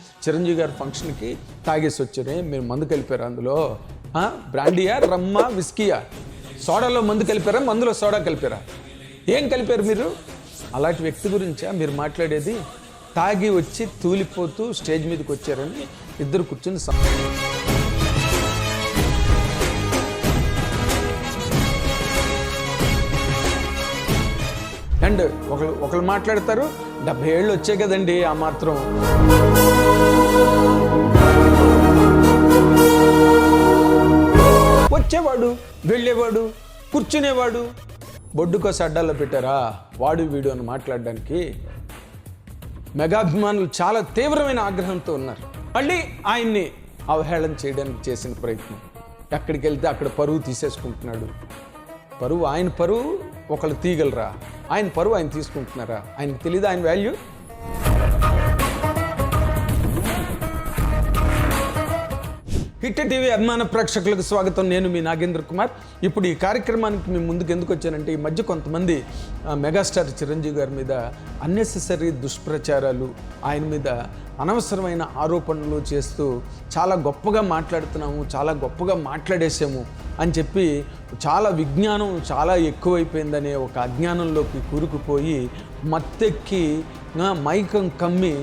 చిరంజీవి గారి ఫంక్షన్కి తాగేసి వచ్చారు మీరు మందు కలిపారు అందులో? బ్రాండియా రమ్మా విస్కీయా? సోడాలో మందు కలిపారా మందులో సోడా కలిపారా? ఏం కలిపారు మీరు? అలాంటి వ్యక్తి గురించా మీరు మాట్లాడేది? తాగి వచ్చి తూలిపోతూ స్టేజ్ మీదకి వచ్చారని ఇద్దరు కూర్చుని సం- అండ్ ఒకళ్ళు ఒకళ్ళు మాట్లాడతారు డెబ్బై ఏళ్ళు వచ్చాయి కదండి ఆ మాత్రం. వచ్చేవాడు వెళ్ళేవాడు కూర్చునేవాడు. బొడ్డుకో సడ్డాలో పెట్టారా? వాడు వీడు అని మాట్లాడడానికి మెగాభిమానులు చాలా తీవ్రమైన ఆగ్రహంతో ఉన్నారు. మళ్ళీ ఆయన్ని అవహేళన చేయడానికి చేసిన ప్రయత్నం. ఎక్కడికి వెళ్తే అక్కడ పరువు తీసేసుకుంటున్నాడు. పరువు ఆయన పరువు ఒకళ్ళు తీయగలరా? ఆయన పరువు ఆయన తీసుకుంటున్నారా? ఆయనకు తెలియదు ఆయన వాల్యూ? హిట్ టీవీ అభిమాన ప్రేక్షకులకు స్వాగతం. నేను మీ నాగేంద్ర కుమార్. ఇప్పుడు ఈ కార్యక్రమానికి మేము ముందుకు ఎందుకు వచ్చానంటే ఈ మధ్య కొంతమంది మెగాస్టార్ చిరంజీవి గారి మీద అన్నెసెసరీ దుష్ప్రచారాలు ఆయన మీద అనవసరమైన ఆరోపణలు చేస్తూ చాలా గొప్పగా మాట్లాడుతున్నాము చాలా గొప్పగా మాట్లాడేసాము అని చెప్పి చాలా విజ్ఞానం చాలా ఎక్కువైపోయిందనే ఒక అజ్ఞానంలోకి కూరుకుపోయి మత్తెక్కి మైకం కమ్మి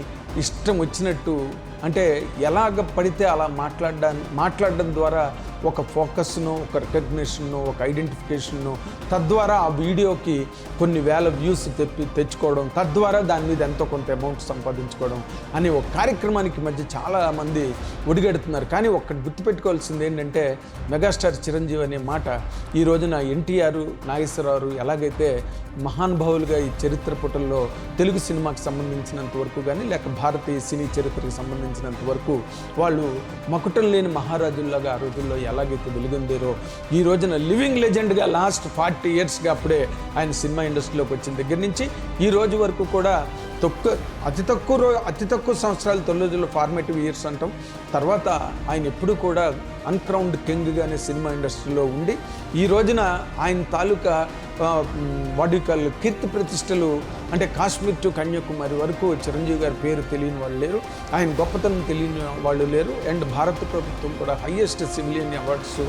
ఇష్టం వచ్చినట్టు అంటే ఎలాగ పడితే అలా మాట్లాడడాన్ని మాట్లాడడం ద్వారా ఒక ఫోకస్ను ఒక రికగ్నిషన్ను ఒక ఐడెంటిఫికేషన్ను తద్వారా ఆ వీడియోకి కొన్ని వేల వ్యూస్ తెప్పి తెచ్చుకోవడం తద్వారా దాని మీద ఎంతో కొంత అమౌంట్ సంపాదించుకోవడం అనే ఒక కార్యక్రమానికి మధ్య చాలామంది ఒడిగెడుతున్నారు. కానీ ఒక్కటి గుర్తుపెట్టుకోవాల్సింది ఏంటంటే మెగాస్టార్ చిరంజీవి అనే మాట ఈ రోజున ఎన్టీఆర్ నాగేశ్వరరావు ఎలాగైతే మహానుభావులుగా ఈ చరిత్ర పుటల్లో తెలుగు సినిమాకి సంబంధించినంత వరకు కానీ లేక భారతీయ సినీ చరిత్రకు సంబంధించినంత వరకు వాళ్ళు మకుటం లేని మహారాజుల్లాగా ఆ రోజుల్లో ఎలాగైతే వెలుగొందారో ఈ రోజున లివింగ్ లెజెండ్గా లాస్ట్ ఫార్టీ ఇయర్స్గా అప్పుడే ఆయన సినిమా ఇండస్ట్రీలోకి వచ్చిన దగ్గర నుంచి ఈ రోజు వరకు కూడా తక్కువ అతి తక్కువ రో అతి తక్కువ సంవత్సరాలు తొలి రోజుల్లో ఫార్మేటివ్ ఇయర్స్ అంటాం. తర్వాత ఆయన ఎప్పుడు కూడా అన్క్రౌండ్ కింగ్గానే సినిమా ఇండస్ట్రీలో ఉండి ఈ రోజున ఆయన తాలూకా వాడికల్ కీర్తి ప్రతిష్టలు అంటే కాశ్మీర్ టు కన్యాకుమారి వరకు చిరంజీవి గారి పేరు తెలియని వాళ్ళు లేరు. ఆయన గొప్పతనం తెలియని వాళ్ళు లేరు. అండ్ భారత ప్రభుత్వం కూడా హయ్యెస్ట్ సివిలియన్ అవార్డ్స్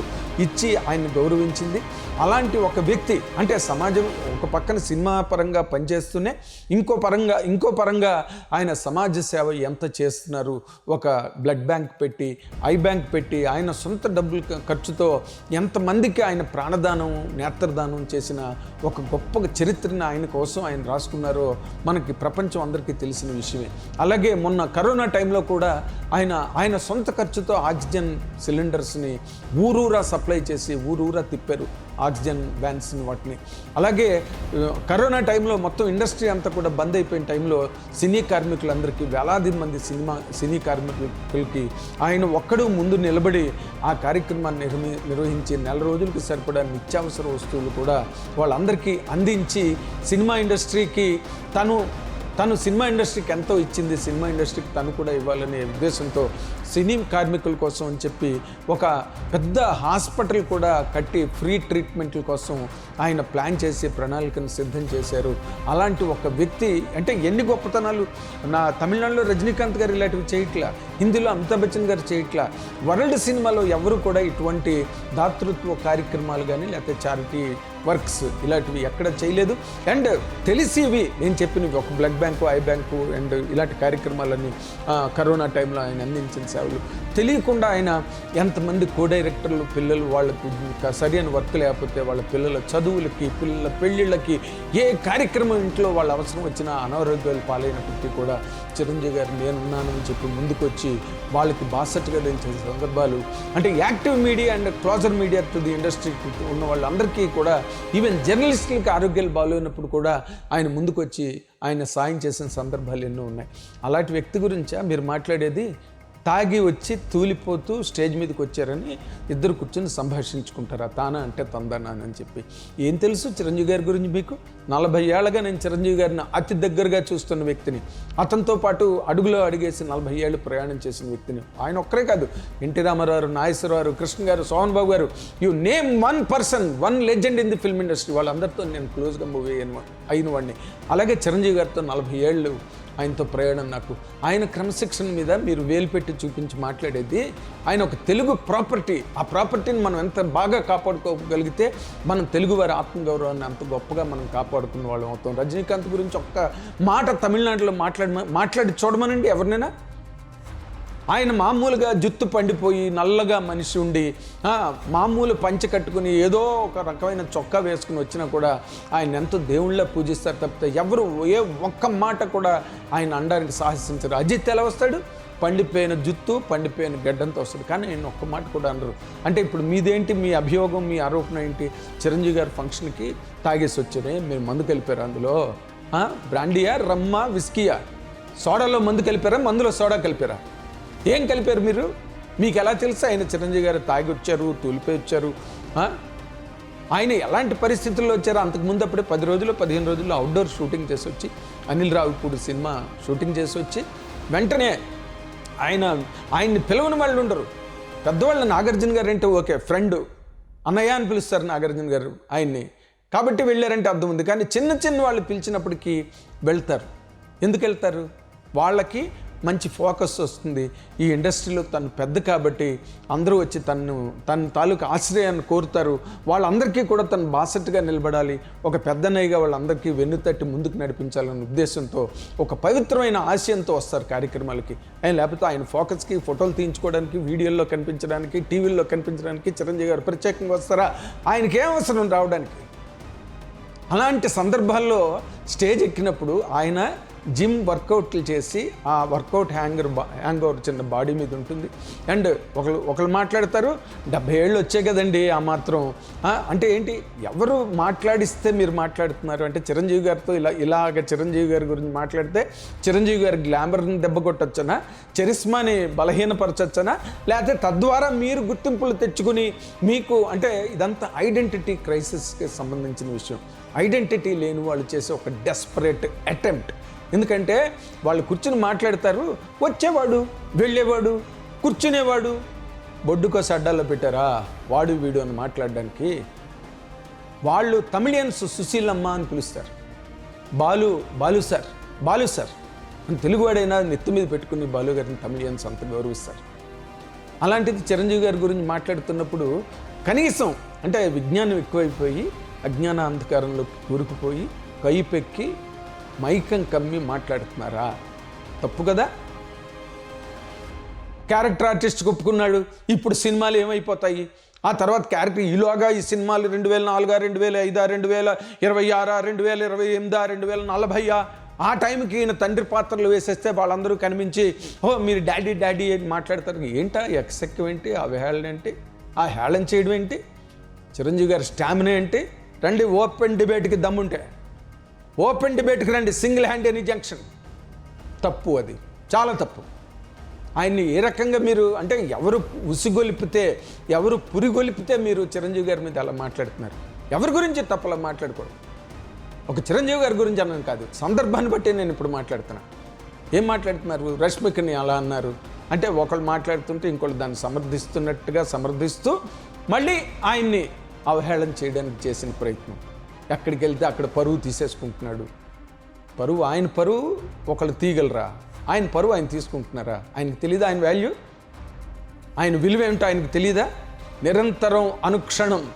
ఇచ్చి ఆయన గౌరవించింది. అలాంటి ఒక వ్యక్తి అంటే సమాజం ఒక పక్కన సినిమా పరంగా పనిచేస్తూనే ఇంకో పరంగా ఇంకో పరంగా ఆయన సమాజ సేవ ఎంత చేస్తున్నారు. ఒక బ్లడ్ బ్యాంక్ పెట్టి ఐ బ్యాంక్ పెట్టి ఆయన సొంత డబ్బులు ఖర్చుతో ఎంతమందికి ఆయన ప్రాణదానం నేత్రదానం చేసిన ఒక గొప్ప చరిత్రని ఆయన కోసం ఆయన రాసుకున్నారు. మనకి ప్రపంచం అందరికీ తెలిసిన విషయమే. అలాగే మొన్న కరోనా టైంలో కూడా ఆయన ఆయన సొంత ఖర్చుతో ఆక్సిజన్ సిలిండర్స్ని ఊరూరా సప్లై చేసి ఊరూరా తిప్పారు. ఆక్సిజన్ వ్యాన్స్ని వాటిని. అలాగే కరోనా టైంలో మొత్తం ఇండస్ట్రీ అంతా కూడా బంద్ అయిపోయిన టైంలో సినీ కార్మికులందరికీ వేలాది మంది సినిమా సినీ కార్మికులకి ఆయన ఒక్కడు ముందు నిలబడి ఆ కార్యక్రమాన్ని నిర్మి నిర్వహించి నెల రోజులకు సరిపడా నిత్యావసర వస్తువులు కూడా వాళ్ళందరికీ అందించి సినిమా ఇండస్ట్రీకి తను తను సినిమా ఇండస్ట్రీకి ఎంతో ఇచ్చింది సినిమా ఇండస్ట్రీకి తను కూడా ఇవ్వాలనే ఉద్దేశంతో సినీ కార్మికుల కోసం అని చెప్పి ఒక పెద్ద హాస్పిటల్ కూడా కట్టి ఫ్రీ ట్రీట్మెంట్ల కోసం ఆయన ప్లాన్ చేసి ప్రణాళికను సిద్ధం చేశారు. అలాంటి ఒక వ్యక్తి అంటే ఎన్ని గొప్పతనాలు? నా తమిళనాడులో రజనీకాంత్ గారు ఇలాంటివి చేయట్లా? హిందీలో అమితాబ్ బచ్చన్ గారు చేయట్లా? వరల్డ్ సినిమాలో ఎవరు కూడా ఇటువంటి దాతృత్వ కార్యక్రమాలు కానీ లేకపోతే చారిటీ వర్క్స్ ఇలాంటివి ఎక్కడ చేయలేదు. అండ్ తెలిసివి నేను చెప్పినవి ఒక blood bank eye bank and ఇలాంటి కార్యక్రమాలన్నీ కరోనా టైంలో ఆయన అందించిన సేవలు. తెలియకుండా ఆయన ఎంతమంది కో డైరెక్టర్లు పిల్లలు వాళ్ళకు సరైన వర్క్ లేకపోతే వాళ్ళ పిల్లల చదువులకి పిల్లల పెళ్ళిళ్ళకి ఏ కార్యక్రమం ఇంట్లో వాళ్ళ అవసరం వచ్చినా అనారోగ్యాలు పాలైనప్పటికీ కూడా చిరంజీవి గారు నేనున్నానని చెప్పి ముందుకొచ్చి వాళ్ళకి బాసట్టుగా దించిన సందర్భాలు. అంటే active media and closure media to the ఇండస్ట్రీకి ఉన్న వాళ్ళందరికీ కూడా ఈవెన్ జర్నలిస్టులకి ఆరోగ్యాలు బాగాలేనప్పుడు కూడా ఆయన ముందుకొచ్చి ఆయన సాయం చేసిన సందర్భాలు ఎన్నో ఉన్నాయి. అలాంటి వ్యక్తి గురించా మీరు మాట్లాడేది? తాగి వచ్చి తూలిపోతూ స్టేజ్ మీదకి వచ్చారని ఇద్దరు కూర్చొని సంభాషించుకుంటారు. ఆ తానా అంటే తందానా అని చెప్పి. ఏం తెలుసు చిరంజీవి గారి గురించి మీకు? నలభై ఏళ్ళగా నేను చిరంజీవి గారిని అతి దగ్గరగా చూస్తున్న వ్యక్తిని. అతనితో పాటు అడుగులో అడిగేసి నలభై ఏళ్ళు ప్రయాణం చేసిన వ్యక్తిని. ఆయన ఒక్కరే కాదు. ఎన్టీ రామారావు నాగేశ్వరరావు కృష్ణ గారు సోహన్ బాబు గారు. You name one person one legend in the film industry. వాళ్ళందరితో నేను క్లోజ్గా మూవీ అయిన అయిన వాడిని. అలాగే చిరంజీవి గారితో నలభై ఏళ్ళు ఆయనతో ప్రయాణం నాకు. ఆయన క్రమశిక్షణ మీద మీరు వేలు పెట్టి చూపించి మాట్లాడేది ఆయన ఒక తెలుగు ప్రాపర్టీ ఆ ప్రాపర్టీని మనం ఎంత బాగా కాపాడుకోగలిగితే మనం తెలుగువారి ఆత్మగౌరవాన్ని అంత గొప్పగా మనం కాపాడుకున్న వాళ్ళం అవుతాం. రజనీకాంత్ గురించి ఒక్క మాట తమిళనాడులో మాట్లాడ మాట్లాడి చూడమనండి ఎవరినైనా. ఆయన మామూలుగా జుత్తు పండిపోయి నల్లగా మనిషి ఉండి మామూలు పంచ కట్టుకుని ఏదో ఒక రకమైన చొక్కా వేసుకుని వచ్చినా కూడా ఆయన ఎంతో దేవుళ్ళ పూజిస్తారు తప్పితే ఎవరు ఏ ఒక్క మాట కూడా ఆయన అనడానికి సాహసించరు. అజిత్ ఎలా వస్తాడు? పండిపోయిన జుత్తు పండిపోయిన గడ్డంతో వస్తుంది కానీ నేను ఒక్క మాట కూడా అనరు. అంటే ఇప్పుడు మీదేంటి మీ అభియోగం మీ ఆరోపణ ఏంటి? చిరంజీవి గారు ఫంక్షన్కి తాగేసి వచ్చారే మీరు మందు కలిపారు అందులో? బ్రాండియా రమ్మ విస్కియా? సోడాలో మందు కలిపారా మందులో సోడా కలిపారా? ఏం కలిపారు మీరు? మీకు ఎలా తెలుసు? ఆయన చిరంజీవి గారు తాగి వచ్చారు తూలిపోయి వచ్చారు ఆయన ఎలాంటి పరిస్థితుల్లో వచ్చారో? అంతకుముందు అప్పుడే పది రోజులు పదిహేను రోజుల్లో అవుట్డోర్ షూటింగ్ చేసి వచ్చి అనిల్ రావుపూడి సినిమా షూటింగ్ చేసి వచ్చి వెంటనే ఆయన ఆయన్ని పిలవని వాళ్ళు ఉండరు. పెద్దవాళ్ళు నాగార్జున గారు అంటే ఓకే ఫ్రెండ్ అన్నయ్య అని పిలుస్తారు నాగార్జున గారు ఆయన్ని. కాబట్టి వెళ్ళారంటే అర్థం ఉంది. కానీ చిన్న చిన్న వాళ్ళు పిలిచినప్పటికీ వెళ్తారు. ఎందుకు వెళ్తారు? వాళ్ళకి మంచి ఫోకస్ వస్తుంది. ఈ ఇండస్ట్రీలో తను పెద్ద కాబట్టి అందరూ వచ్చి తను తన తాలూకు ఆశ్రయాన్ని కోరుతారు. వాళ్ళందరికీ కూడా తను బాసట్టుగా నిలబడాలి. ఒక పెద్దనయ్యగా వాళ్ళందరికీ వెన్నుతట్టి ముందుకు నడిపించాలనే ఉద్దేశంతో ఒక పవిత్రమైన ఆశయంతో వస్తారు కార్యక్రమాలకి. ఆయన లేకపోతే ఆయన ఫోకస్కి ఫోటోలు తీయించుకోవడానికి వీడియోల్లో కనిపించడానికి టీవీల్లో కనిపించడానికి చిరంజీవి గారు ప్రత్యేకంగా వస్తారా? ఆయనకి ఏం అవసరం రావడానికి? అలాంటి సందర్భాల్లో స్టేజ్ ఎక్కినప్పుడు ఆయన జిమ్ వర్కౌట్లు చేసి ఆ వర్కౌట్ హ్యాంగర్ హ్యాంగ్ ఓవర్ చిన్న బాడీ మీద ఉంటుంది. అండ్ ఒకళ్ళు ఒకళ్ళు మాట్లాడతారు డెబ్బై ఏళ్ళు వచ్చాయి కదండి ఆ మాత్రం. అంటే ఏంటి? ఎవరు మాట్లాడిస్తే మీరు మాట్లాడుతున్నారు? అంటే చిరంజీవి గారితో ఇలా ఇలాగ చిరంజీవి గారి గురించి మాట్లాడితే చిరంజీవి గారి గ్లామర్ని దెబ్బ కొట్టొచ్చనా? చరిస్మాని బలహీనపరచొచ్చనా? లేకపోతే తద్వారా మీరు గుర్తింపులు తెచ్చుకుని మీకు అంటే ఇదంతా ఐడెంటిటీ క్రైసిస్కి సంబంధించిన విషయం. ఐడెంటిటీ లేని వాళ్ళు చేసే ఒక డెస్పరేట్ అటెంప్ట్ ఎందుకంటే వాళ్ళు కూర్చుని మాట్లాడతారు వచ్చేవాడు వెళ్ళేవాడు కూర్చునేవాడు. బొడ్డుకోసి అడ్డాల్లో పెట్టారా? వాడు వీడు అని మాట్లాడడానికి వాళ్ళు తమిళియన్స్ సుశీలమ్మ అని పిలుస్తారు. బాలు బాలు సార్ బాలు సార్ అని తెలుగువాడైనా నెత్తి మీద పెట్టుకుని బాలు గారిని తమిళియన్స్ అంత గౌరవిస్తారు. అలాంటిది చిరంజీవి గారి గురించి మాట్లాడుతున్నప్పుడు కనీసం అంటే విజ్ఞానం ఎక్కువైపోయి అజ్ఞాన అంధకారంలో కూరుకుపోయి కైపెక్కి మైకం కమ్మి మాట్లాడుతున్నారా? తప్పు కదా? క్యారెక్టర్ ఆర్టిస్ట్ ఒప్పుకున్నాడు. ఇప్పుడు సినిమాలు ఏమైపోతాయి? ఆ తర్వాత క్యారెక్టర్ ఈలోగా ఈ సినిమాలు రెండు వేల నాలుగా రెండు వేల ఐదా రెండు వేల ఇరవై ఆరా రెండు వేల ఇరవై ఎనిమిదా రెండు వేల నలభైయా? ఆ టైంకి ఈయన తండ్రి పాత్రలు వేసేస్తే వాళ్ళందరూ కనిపించి ఓ మీరు డాడీ డాడీ అని మాట్లాడతారు. ఏంటా ఎక్సెక్టివ్ ఏంటి? ఆ వేళ ఏంటి? ఆ హేళన చేయడం ఏంటి? చిరంజీవి గారి స్టామినా ఏంటి? రండి ఓపెన్ డిబేట్కి దమ్ముంటే. ఓపెన్ డిబేట్కి రండి సింగిల్ హ్యాండ్ ఎనీ జంక్షన్. తప్పు అది. చాలా తప్పు. ఆయన్ని ఏ రకంగా మీరు అంటే ఎవరు ఉసిగొలిపితే ఎవరు పురిగొలిపితే మీరు చిరంజీవి గారి మీద అలా మాట్లాడుతున్నారు? ఎవరి గురించి తప్పలా మాట్లాడకూడదు? ఒక చిరంజీవి గారి గురించి అన్నాను కాదు. సందర్భాన్ని బట్టి నేను ఇప్పుడు మాట్లాడుతున్నా. ఏం మాట్లాడుతున్నారు? రష్మికని అలా అన్నారు. అంటే ఒకళ్ళు మాట్లాడుతుంటే ఇంకోళ్ళు దాన్ని సమర్థిస్తున్నట్టుగా సమర్థిస్తూ మళ్ళీ ఆయన్ని అవహేళన చేయడానికి చేసిన ప్రయత్నం. ఎక్కడికి వెళ్తే అక్కడ పరువు తీసేసుకుంటున్నాడు. పరువు ఆయన పరువు ఒకళ్ళు తీయగలరా? ఆయన పరువు ఆయన తీసుకుంటున్నారా? ఆయనకి తెలియదా ఆయన వాల్యూ ఆయన విలువ ఏమిటో ఆయనకు తెలియదా నిరంతరం అనుక్షణం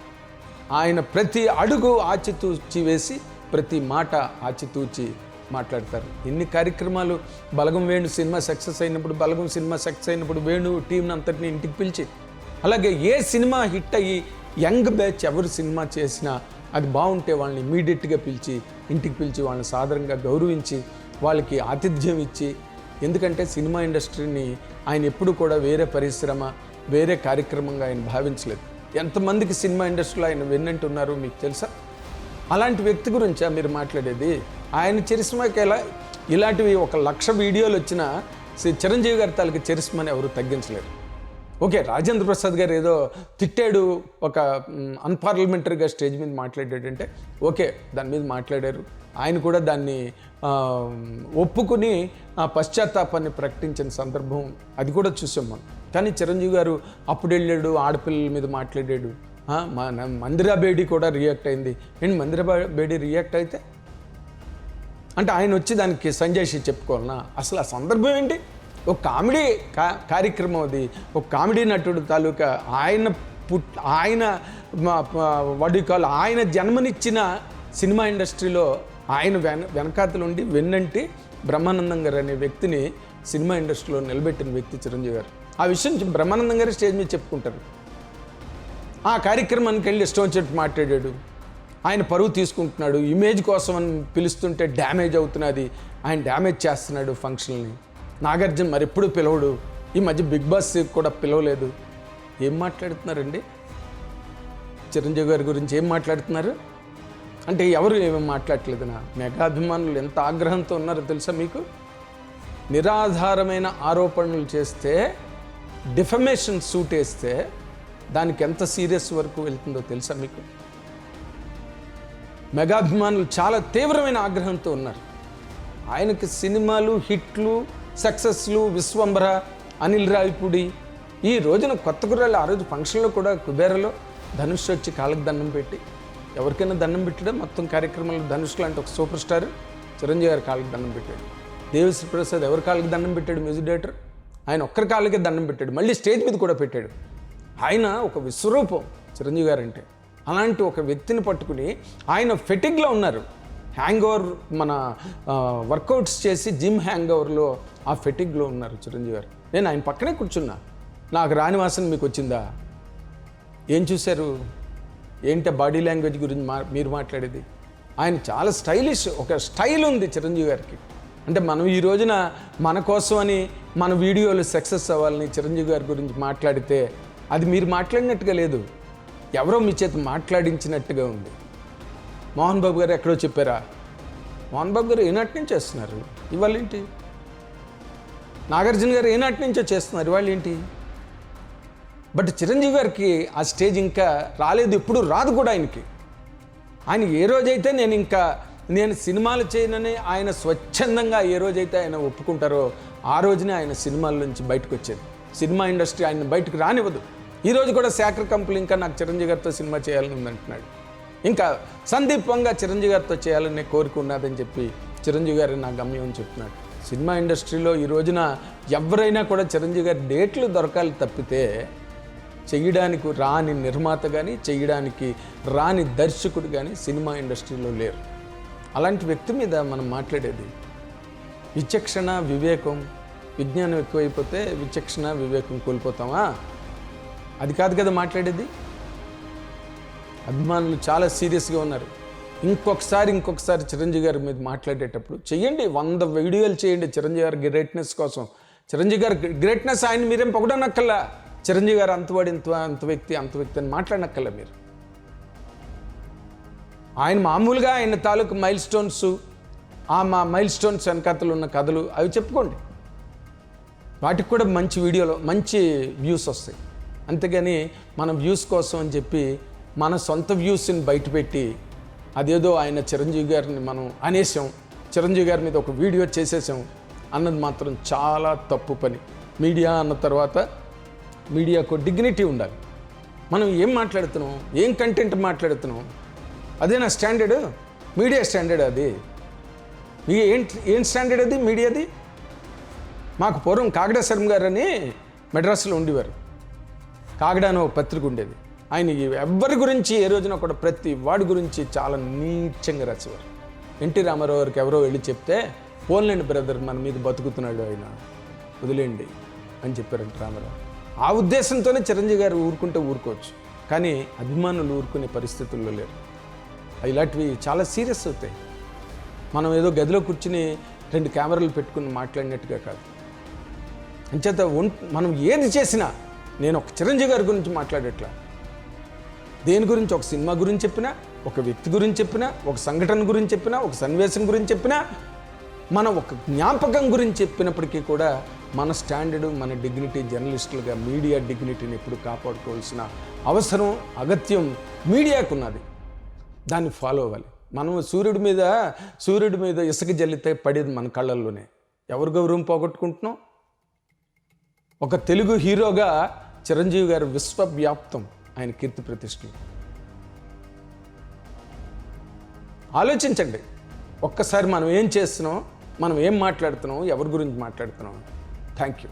ఆయన ప్రతి అడుగు ఆచితూచి వేసి ప్రతి మాట ఆచితూచి మాట్లాడతారు. ఎన్ని కార్యక్రమాలు? బలగం వేణు సినిమా సక్సెస్ అయినప్పుడు బలగం సినిమా సక్సెస్ అయినప్పుడు వేణు టీంని అంతటిని ఇంటికి పిలిచి అలాగే ఏ సినిమా హిట్ అయ్యి యంగ్ బ్యాచ్ ఎవరు సినిమా చేసినా అది బాగుంటే వాళ్ళని ఇమీడియట్గా పిలిచి ఇంటికి పిలిచి వాళ్ళని సాధారణంగా గౌరవించి వాళ్ళకి ఆతిథ్యం ఇచ్చి ఎందుకంటే సినిమా ఇండస్ట్రీని ఆయన ఎప్పుడు కూడా వేరే పరిశ్రమ వేరే కార్యక్రమంగా ఆయన భావించలేదు. ఎంతమందికి సినిమా ఇండస్ట్రీలో ఆయన వెన్నంటున్నారో మీకు తెలుసా? అలాంటి వ్యక్తి గురించా మీరు మాట్లాడేది? ఆయన చరిస్మాకి ఎలా ఇలాంటివి ఒక లక్ష వీడియోలు వచ్చినా చిరంజీవి గారి తాలూకు చరిస్మని ఎవరు తగ్గించలేరు. ఓకే రాజేంద్ర ప్రసాద్ గారు ఏదో తిట్టాడు ఒక అన్పార్లమెంటరీగా స్టేజ్ మీద మాట్లాడాడంటే ఓకే దాని మీద మాట్లాడారు. ఆయన కూడా దాన్ని ఒప్పుకుని ఆ పశ్చాత్తాపాన్ని ప్రకటించిన సందర్భం అది కూడా చూసాం మనం. కానీ చిరంజీవి గారు అప్పుడు వెళ్ళాడు ఆడపిల్లల మీద మాట్లాడాడు. మన మందిరా బేడి కూడా రియాక్ట్ అయింది. ఏంటి మందిరా బేడి రియాక్ట్ అయితే? అంటే ఆయన వచ్చి దానికి సంజయ్ చెప్పుకోవాలన్నా అసలు ఆ సందర్భం ఏంటి? ఒక కామెడీ కా కార్యక్రమం అది. ఒక కామెడీ నటుడు తాలూకా ఆయన పుట్ ఆయన వాడి కాల్ ఆయన జన్మనిచ్చిన సినిమా ఇండస్ట్రీలో ఆయన వెన వెనకాతలు ఉండి వెన్నంటి బ్రహ్మానందం గారు అనే వ్యక్తిని సినిమా ఇండస్ట్రీలో నిలబెట్టిన వ్యక్తి చిరంజీవి గారు. ఆ విషయం బ్రహ్మానందం గారు స్టేజ్ మీద చెప్పుకుంటారు. ఆ కార్యక్రమానికి వెళ్ళి ఇష్టం వచ్చినట్టు మాట్లాడాడు. ఆయన పరువు తీసుకుంటున్నాడు. ఇమేజ్ కోసం అని పిలుస్తుంటే డ్యామేజ్ అవుతున్నది. ఆయన డ్యామేజ్ చేస్తున్నాడు ఫంక్షన్ని. నాగార్జున మరి ఎప్పుడు పిలవడు? ఈ మధ్య బిగ్ బాస్ కూడా పిలవలేదు. ఏం మాట్లాడుతున్నారండి? చిరంజీవి గారి గురించి ఏం మాట్లాడుతున్నారు? అంటే ఎవరు ఏమేమి మాట్లాడట్లేదు నా? మెగాభిమానులు ఎంత ఆగ్రహంతో ఉన్నారో తెలుసా మీకు? నిరాధారమైన ఆరోపణలు చేస్తే డిఫమేషన్ సూట్ వేస్తే దానికి ఎంత సీరియస్ వరకు వెళ్తుందో తెలుసా మీకు? మెగాభిమానులు చాలా తీవ్రమైన ఆగ్రహంతో ఉన్నారు. ఆయనకి సినిమాలు హిట్లు సక్సెస్లు విశ్వంబర అనిల్ రావిపూడి. ఈ రోజున కొత్త గుర్రాలు ఆ రోజు ఫంక్షన్లో కూడా కుబేరలో ధనుష్ వచ్చి కాళ్ళకి దండం పెట్టి ఎవరికైనా దండం పెట్టడం మొత్తం కార్యక్రమంలో ధనుష్ లాంటి ఒక సూపర్ స్టార్ చిరంజీవి గారి కాళ్ళకి దండం పెట్టాడు. దేవిశ్రీ ప్రసాద్ ఎవరి కాళ్ళకి దండం పెట్టాడు? Music director. ఆయన ఒక్కరి కాళ్ళకే దండం పెట్టాడు. మళ్ళీ స్టేజ్ మీద కూడా పెట్టాడు. ఆయన ఒక విశ్వరూపం చిరంజీవి గారు అంటే. అలాంటి ఒక వ్యక్తిని పట్టుకుని ఆయన ఫెటిక్లో ఉన్నారు. హ్యాంగ్ ఓవర్ మన వర్కౌట్స్ చేసి జిమ్ హ్యాంగ్ ఓవర్లో ఆ ఫెటిగ్లో ఉన్నారు చిరంజీవి గారు. నేను ఆయన పక్కనే కూర్చున్నా. నాకు రాని వాసన మీకు వచ్చిందా? ఏం చూశారు? ఏంటి బాడీ లాంగ్వేజ్ గురించి మా మీరు మాట్లాడేది? ఆయన చాలా స్టైలిష్ ఒక స్టైల్ ఉంది చిరంజీవి గారికి. అంటే మనం ఈ రోజున మన కోసం అని మన వీడియోలు సక్సెస్ అవ్వాలని చిరంజీవి గారి గురించి మాట్లాడితే అది మీరు మాట్లాడినట్టుగా లేదు. ఎవరో మీ చేత మాట్లాడించినట్టుగా ఉంది. మోహన్ బాబు గారు ఎక్కడో చెప్పారా? మోహన్ బాబు గారు ఏనాటి నుంచి చేస్తున్నారు. ఇవాళ ఏంటి? నాగార్జున గారు ఏనాటి నుంచో చేస్తున్నారు? ఇవాళ ఏంటి? బట్ చిరంజీవి గారికి ఆ స్టేజ్ ఇంకా రాలేదు ఎప్పుడు రాదు కూడా ఆయనకి. ఆయన ఏ రోజైతే నేను ఇంకా నేను సినిమాలు చేయనని ఆయన స్వచ్ఛందంగా ఏ రోజైతే ఆయన ఒప్పుకుంటారో ఆ రోజునే ఆయన సినిమాల నుంచి బయటకు వచ్చేది సినిమా ఇండస్ట్రీ ఆయన బయటకు రానివ్వదు. ఈరోజు కూడా శాఖర్ కంపెనీ ఇంకా నాకు చిరంజీవి గారితో సినిమా చేయాలని ఉందంటున్నాడు. ఇంకా సందీప్ వంగ చిరంజీవి గారితో చేయాలనే కోరిక ఉన్నదని చెప్పి చిరంజీవి గారు నా గమ్యం చెప్తున్నాడు. సినిమా ఇండస్ట్రీలో ఈ రోజున ఎవరైనా కూడా చిరంజీవి గారి డేట్లు దొరకాలి తప్పితే చేయడానికి రాని నిర్మాత కానీ చేయడానికి రాని దర్శకుడు కానీ సినిమా ఇండస్ట్రీలో లేరు. అలాంటి వ్యక్తి మీద మనం మాట్లాడేది విచక్షణ వివేకం. విజ్ఞానం ఎక్కువైపోతే విచక్షణ వివేకం కోల్పోతామా? అది కాదు కదా మాట్లాడేది. అభిమానులు చాలా సీరియస్గా ఉన్నారు. ఇంకొకసారి ఇంకొకసారి చిరంజీవి గారి మీద మాట్లాడేటప్పుడు చెయ్యండి వంద వీడియోలు చేయండి చిరంజీవి గారి గ్రేట్నెస్ కోసం. చిరంజీవి గారి గ్రేట్నెస్ ఆయన మీరేం పొగడనక్కల్లా చిరంజీవి గారు అంతవాడి ఇంత అంత వ్యక్తి అంత వ్యక్తి అని మాట్లాడనక్కల్లా మీరు? ఆయన మామూలుగా ఆయన తాలూకు మైల్ స్టోన్స్ ఆ మా మైల్ స్టోన్స్ వెనకాతలు ఉన్న కథలు అవి చెప్పుకోండి. వాటికి కూడా మంచి వీడియోలో మంచి వ్యూస్ వస్తాయి. అంతేగాని మన వ్యూస్ కోసం అని చెప్పి మన సొంత వ్యూస్ని బయటపెట్టి అదేదో ఆయన చిరంజీవి గారిని మనం అనేసాం చిరంజీవి గారి మీద ఒక వీడియో చేసేసాం అన్నది మాత్రం చాలా తప్పు పని. మీడియా అన్న తర్వాత మీడియాకు డిగ్నిటీ ఉండాలి. మనం ఏం మాట్లాడుతున్నాం? ఏం కంటెంట్ మాట్లాడుతున్నాం? అదే నా స్టాండర్డ్ మీడియా స్టాండర్డ్ అది. ఏం ఏం స్టాండర్డ్ అది? మీడియాది? మాకు పూర్వం కాగడా శర్మ గారు అని మెడ్రాస్లో ఉండేవారు. కాగడా అని ఒక పత్రిక ఉండేది. ఆయన ఎవరి గురించి ఏ రోజున కూడా ప్రతి వాడి గురించి చాలా నీచంగా రాసేవారు. ఎన్టీ రామారావు గారికి ఎవరో వెళ్ళి చెప్తే పోన్లేండి బ్రదర్ మన మీద బతుకుతున్నాడు ఆయన. వదిలేండి అని చెప్పారంట రామారావు. ఆ ఉద్దేశంతోనే చిరంజీవి గారు ఊరుకుంటే ఊరుకోవచ్చు. కానీ అభిమానులు ఊరుకునే పరిస్థితుల్లో లేరు. ఇలాంటివి చాలా సీరియస్ అవుతాయి. మనం ఏదో గదిలో కూర్చుని రెండు కెమెరాలు పెట్టుకుని మాట్లాడినట్టుగా కాదు. అంచేత ఒం- మనం ఏది చేసినా నేను ఒక చిరంజీవి గారి గురించి మాట్లాడేట్లా. దేని గురించి? ఒక సినిమా గురించి చెప్పినా ఒక వ్యక్తి గురించి చెప్పినా ఒక సంఘటన గురించి చెప్పినా ఒక సన్నివేశం గురించి చెప్పినా మన ఒక జ్ఞాపకం గురించి చెప్పినప్పటికీ కూడా మన స్టాండర్డ్ మన డిగ్నిటీ జర్నలిస్టులుగా మీడియా డిగ్నిటీని ఎప్పుడు కాపాడుకోవాల్సిన అవసరం అగత్యం మీడియాకు ఉన్నది దాన్ని ఫాలో అవ్వాలి. మనం సూర్యుడి మీద సూర్యుడి మీద ఇసుక జల్లితే పడేది మన కళ్ళల్లోనే. ఎవరు గౌరవం పోగొట్టుకుంటున్నాం? ఒక తెలుగు హీరోగా చిరంజీవి గారు విశ్వవ్యాప్తం. ఆయన కీర్తి ప్రతిష్టలు ఆలోచించండి. ఒక్కసారి మనం ఏం చేస్తున్నాం? మనం ఏం మాట్లాడుతున్నాం? ఎవరి గురించి మాట్లాడుతున్నాం? Thank you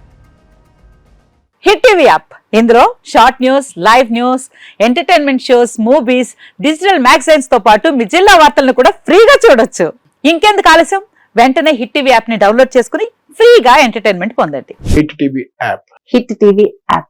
Hit TV app. ఇందులో short news live news entertainment shows movies digital మ్యాగజైన్స్తో పాటు మీ జిల్లా వార్తలను కూడా ఫ్రీగా చూడొచ్చు. ఇంకెందుకు ఆలస్యం? వెంటనే హిట్ టీవీ యాప్ని డౌన్లోడ్ చేసుకుని ఫ్రీగా ఎంటర్టైన్మెంట్ పొందండి. Hit TV app. Hit TV app.